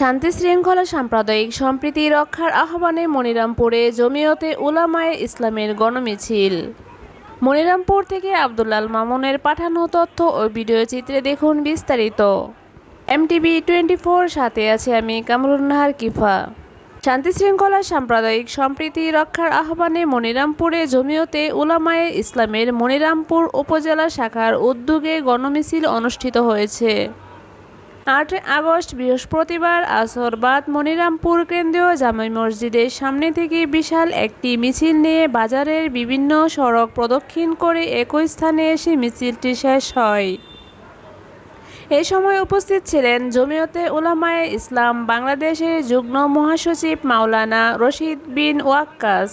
শান্তি শৃঙ্খলা সাম্প্রদায়িক সম্প্রীতি রক্ষার আহ্বানে মনিরামপুরে জমিয়তে উলামায়ে ইসলামের গণমিছিল। মনিরামপুর থেকে আব্দুল্লাল মামুনের পাঠানো তথ্য ও ভিডিও চিত্রে দেখুন বিস্তারিত। এমটিভি টোয়েন্টি ফোর সাথে আছে আমি কামরুন্নাহার কিফা। শান্তি শৃঙ্খলা সাম্প্রদায়িক সম্প্রীতি রক্ষার আহ্বানে মনিরামপুরে জমিয়তে উলামায়ে ইসলামের মনিরামপুর উপজেলা শাখার উদ্যোগে গণমিছিল অনুষ্ঠিত হয়েছে। আট আগস্ট, বৃহস্পতিবার আসর বাদ মনিরামপুর কেন্দ্রীয় জামে মসজিদের সামনে থেকে বিশাল একটি মিছিল নিয়ে বাজারের বিভিন্ন সড়ক প্রদক্ষিণ করে একই স্থানে এসে মিছিলটি শেষ হয়। এ সময় উপস্থিত ছিলেন জমিয়তে উলামায়ে ইসলাম, বাংলাদেশের যুগ্ম মহাসচিব মাওলানা রশিদ বিন ওয়াক্কাস,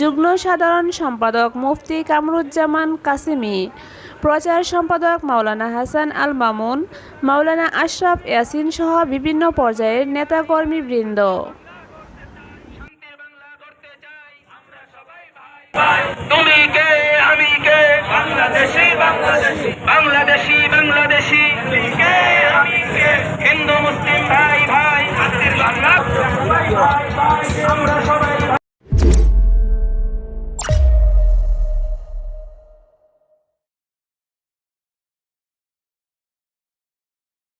যুগ্ম সাধারণ সম্পাদক মুফতি কামরুজ্জামান কাসিমি, প্রচার সম্পাদক মাওলানা হাসান আল মামুন, মাওলানা আশরাফ ইয়াসিন সহ বিভিন্ন পর্যায়ের নেতাকর্মীবৃন্দ।